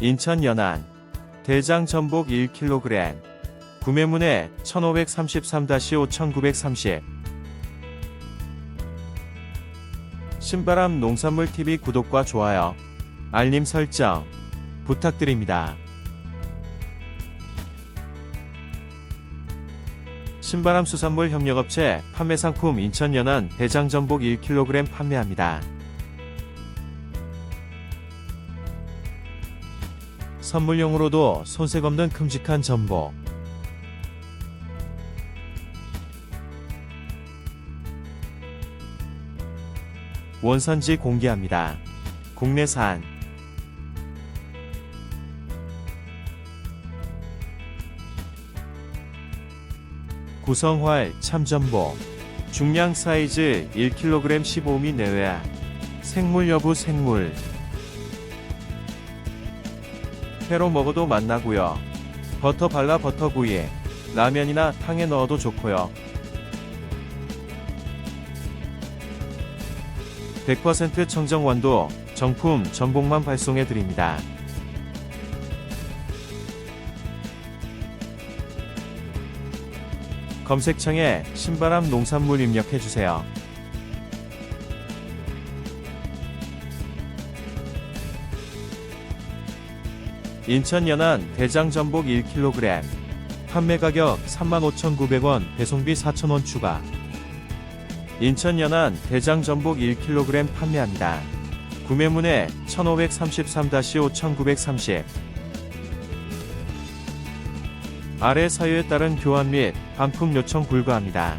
인천 연안 대장 전복 1kg 구매문의 1533-5930 신바람 농산물 TV 구독과 좋아요 알림 설정 부탁드립니다. 신바람 수산물 협력업체 판매 상품 인천 연안 대장 전복 1kg 판매합니다. 선물용으로도 손색 없는 큼직한 전복. 원산지 공개합니다. 국내산 구성활 참전복 중량 사이즈 1kg 15미 내외 생물 여부 생물 회로 먹어도 맛나고요 버터 발라 버터구이 라면이나 탕에 넣어도 좋고요 100% 청정 원도 정품 전복만 발송해 드립니다. 검색창에 신바람 농산물 입력해 주세요. 인천 연안 대장 전복 1kg 판매 가격 35,900원 배송비 4,000원 추가 인천 연안 대장 전복 1kg 판매합니다. 구매문의 1533-5930 아래 사유에 따른 교환 및 반품 요청 불가합니다.